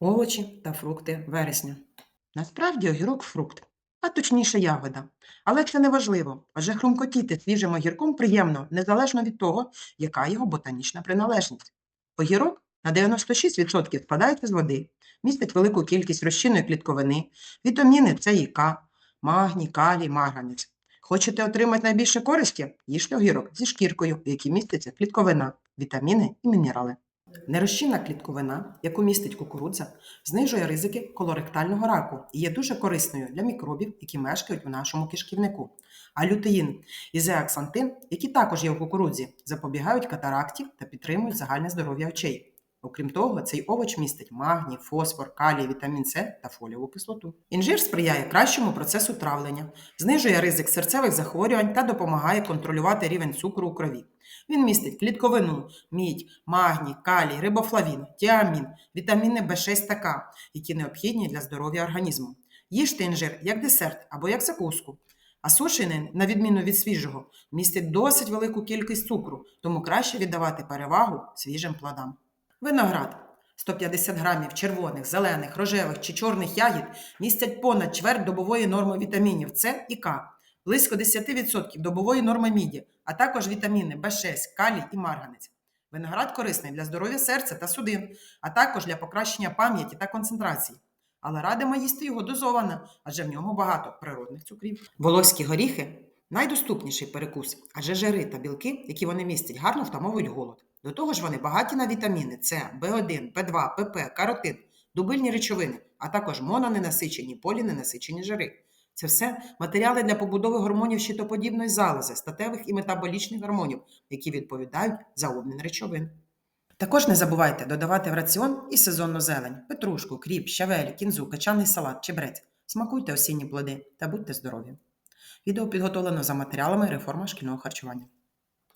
Овочі та фрукти вересня. Насправді огірок фрукт, а точніше ягода. Але це не важливо, адже хрумкотіти свіжим огірком приємно, незалежно від того, яка його ботанічна приналежність. Огірок на 96% складається з води, містить велику кількість розчинної клітковини, вітаміни С і К, магній, калій, марганець. Хочете отримати найбільше користі? Їжте огірок зі шкіркою, в якій міститься клітковина, вітаміни і мінерали. Нерозчинна клітковина, яку містить кукурудза, знижує ризики колоректального раку і є дуже корисною для мікробів, які мешкають у нашому кишківнику. А лютеїн і зеаксантин, які також є у кукурудзі, запобігають катаракті та підтримують загальне здоров'я очей. Окрім того, цей овоч містить магній, фосфор, калій, вітамін С та фоліову кислоту. Інжир сприяє кращому процесу травлення, знижує ризик серцевих захворювань та допомагає контролювати рівень цукру у крові. Він містить клітковину, мідь, магній, калій, рибофлавін, тіамін, вітаміни В6 та К, які необхідні для здоров'я організму. Їжте інжир як десерт або як закуску. А сушений, на відміну від свіжого, містить досить велику кількість цукру, тому краще віддавати перевагу свіжим плодам. Виноград 150 грамів червоних, зелених, рожевих чи чорних ягід містять понад чверть добової норми вітамінів С і К, близько 10% добової норми міді, а також вітаміни В6, калій і марганець. Виноград корисний для здоров'я серця та судин, а також для покращення пам'яті та концентрації. Але радимо їсти його дозовано, адже в ньому багато природних цукрів. Волоські горіхи найдоступніший перекус, адже жири та білки, які вони містять, гарно втамовують голод. До того ж, вони багаті на вітаміни С, В1, П2, ПП, каротин, дубильні речовини, а також мононенасичені, поліненасичені жири. Це все матеріали для побудови гормонів щитоподібної залози, статевих і метаболічних гормонів, які відповідають за обмін речовин. Також не забувайте додавати в раціон і сезонну зелень, петрушку, кріп, щавель, кінзу, качаний салат, чебрець. Смакуйте осінні плоди та будьте здорові. Відео підготовлено за матеріалами реформа шкільного харчування.